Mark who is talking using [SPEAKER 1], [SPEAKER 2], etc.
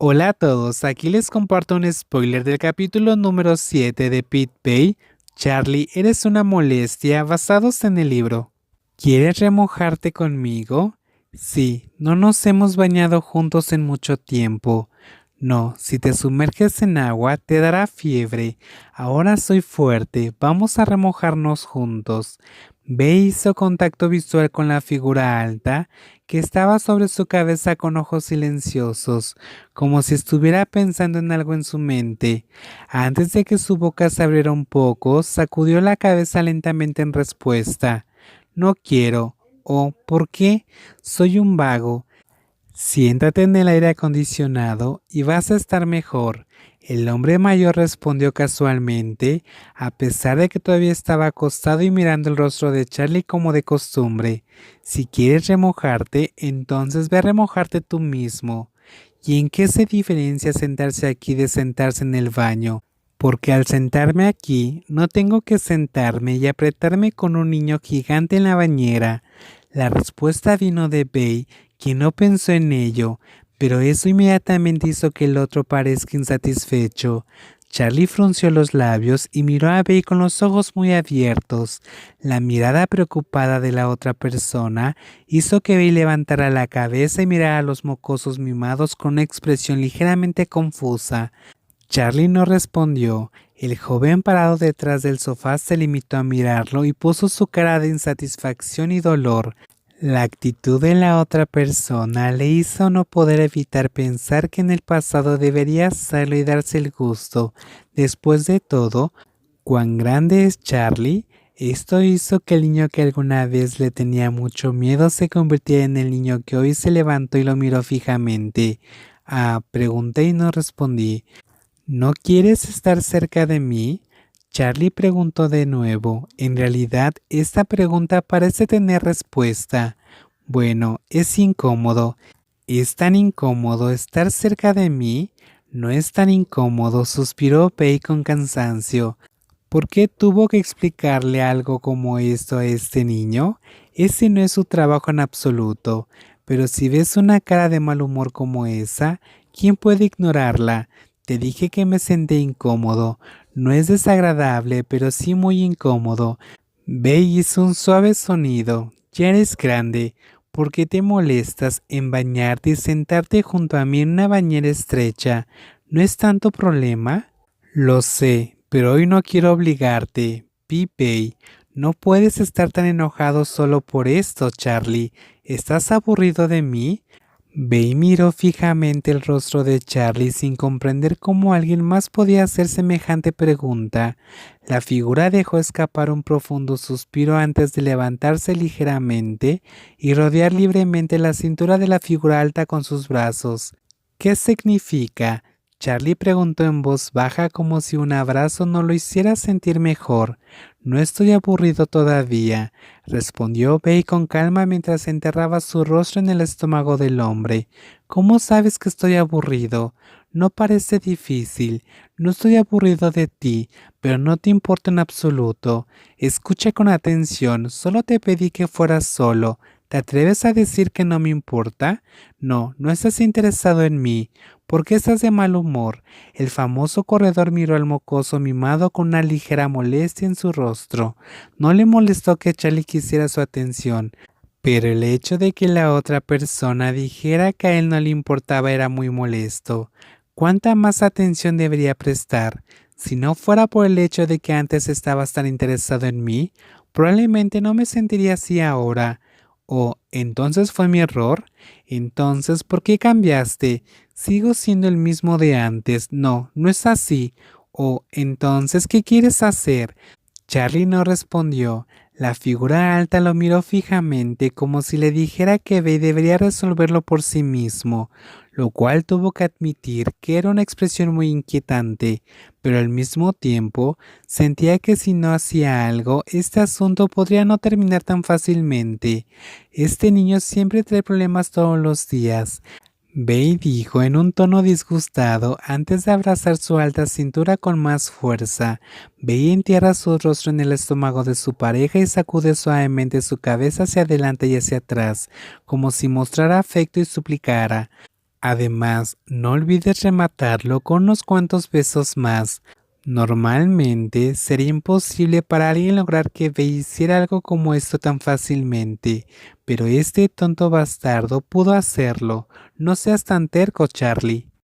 [SPEAKER 1] Hola a todos, aquí les comparto un spoiler del capítulo número 7 de Pete Bay. Charlie, eres una molestia basados en el libro. ¿Quieres remojarte conmigo? Sí, no nos hemos bañado juntos en mucho tiempo. No, si te sumerges en agua te dará fiebre. Ahora soy fuerte, vamos a remojarnos juntos. Ve hizo contacto visual con la figura alta que estaba sobre su cabeza con ojos silenciosos, como si estuviera pensando en algo en su mente. Antes de que su boca se abriera un poco, sacudió la cabeza lentamente en respuesta. No quiero. ¿O por qué? Soy un vago. Siéntate en el aire acondicionado y vas a estar mejor. El hombre mayor respondió casualmente, a pesar de que todavía estaba acostado y mirando el rostro de Charlie como de costumbre. Si quieres remojarte, entonces ve a remojarte tú mismo. ¿Y en qué se diferencia sentarse aquí de sentarse en el baño? Porque al sentarme aquí, no tengo que sentarme y apretarme con un niño gigante en la bañera. La respuesta vino de Bay, quien no pensó en ello, pero eso inmediatamente hizo que el otro parezca insatisfecho. Charlie frunció los labios y miró a Bey con los ojos muy abiertos. La mirada preocupada de la otra persona hizo que Bey levantara la cabeza y mirara a los mocosos mimados con una expresión ligeramente confusa. Charlie no respondió. El joven parado detrás del sofá se limitó a mirarlo y puso su cara de insatisfacción y dolor. La actitud de la otra persona le hizo no poder evitar pensar que en el pasado debería hacerlo y darse el gusto. Después de todo, cuán grande es Charlie, esto hizo que el niño que alguna vez le tenía mucho miedo se convirtiera en el niño que hoy se levantó y lo miró fijamente. Ah, pregunté y no respondí. ¿No quieres estar cerca de mí? Charlie preguntó de nuevo. En realidad, esta pregunta parece tener respuesta. Bueno, es incómodo. ¿Es tan incómodo estar cerca de mí? No es tan incómodo, suspiró Pei con cansancio. ¿Por qué tuvo que explicarle algo como esto a este niño? Ese no es su trabajo en absoluto. Pero si ves una cara de mal humor como esa, ¿quién puede ignorarla? Te dije que me senté incómodo. No es desagradable, pero sí muy incómodo. Ve hizo un suave sonido. Ya eres grande. ¿Por qué te molestas en bañarte y sentarte junto a mí en una bañera estrecha? ¿No es tanto problema? Lo sé, pero hoy no quiero obligarte. Pipey, no puedes estar tan enojado solo por esto, Charlie. ¿Estás aburrido de mí? Bey miró fijamente el rostro de Charlie sin comprender cómo alguien más podía hacer semejante pregunta. La figura dejó escapar un profundo suspiro antes de levantarse ligeramente y rodear libremente la cintura de la figura alta con sus brazos. ¿Qué significa? Charlie preguntó en voz baja como si un abrazo no lo hiciera sentir mejor. No estoy aburrido todavía, respondió Bey con calma mientras enterraba su rostro en el estómago del hombre. ¿Cómo sabes que estoy aburrido? No parece difícil. No estoy aburrido de ti, pero no te importa en absoluto. Escucha con atención, solo te pedí que fueras solo. ¿Te atreves a decir que no me importa? No, no estás interesado en mí. ¿Por qué estás de mal humor? El famoso corredor miró al mocoso mimado con una ligera molestia en su rostro. No le molestó que Charlie quisiera su atención, pero el hecho de que la otra persona dijera que a él no le importaba era muy molesto. ¿Cuánta más atención debería prestar? Si no fuera por el hecho de que antes estabas tan interesado en mí, probablemente no me sentiría así ahora. ¿O entonces fue mi error? Entonces, ¿por qué cambiaste? Sigo siendo el mismo de antes. No, no es así. ¿O entonces qué quieres hacer? Charlie no respondió. La figura alta lo miró fijamente como si le dijera que debería resolverlo por sí mismo, lo cual tuvo que admitir que era una expresión muy inquietante, pero al mismo tiempo sentía que si no hacía algo, este asunto podría no terminar tan fácilmente. Este niño siempre trae problemas todos los días. Bey dijo en un tono disgustado antes de abrazar su alta cintura con más fuerza. Bey entierra su rostro en el estómago de su pareja y sacude suavemente su cabeza hacia adelante y hacia atrás, como si mostrara afecto y suplicara. Además, no olvides rematarlo con unos cuantos besos más. Normalmente sería imposible para alguien lograr que Bey hiciera algo como esto tan fácilmente, pero este tonto bastardo pudo hacerlo. No seas tan terco, Charlie.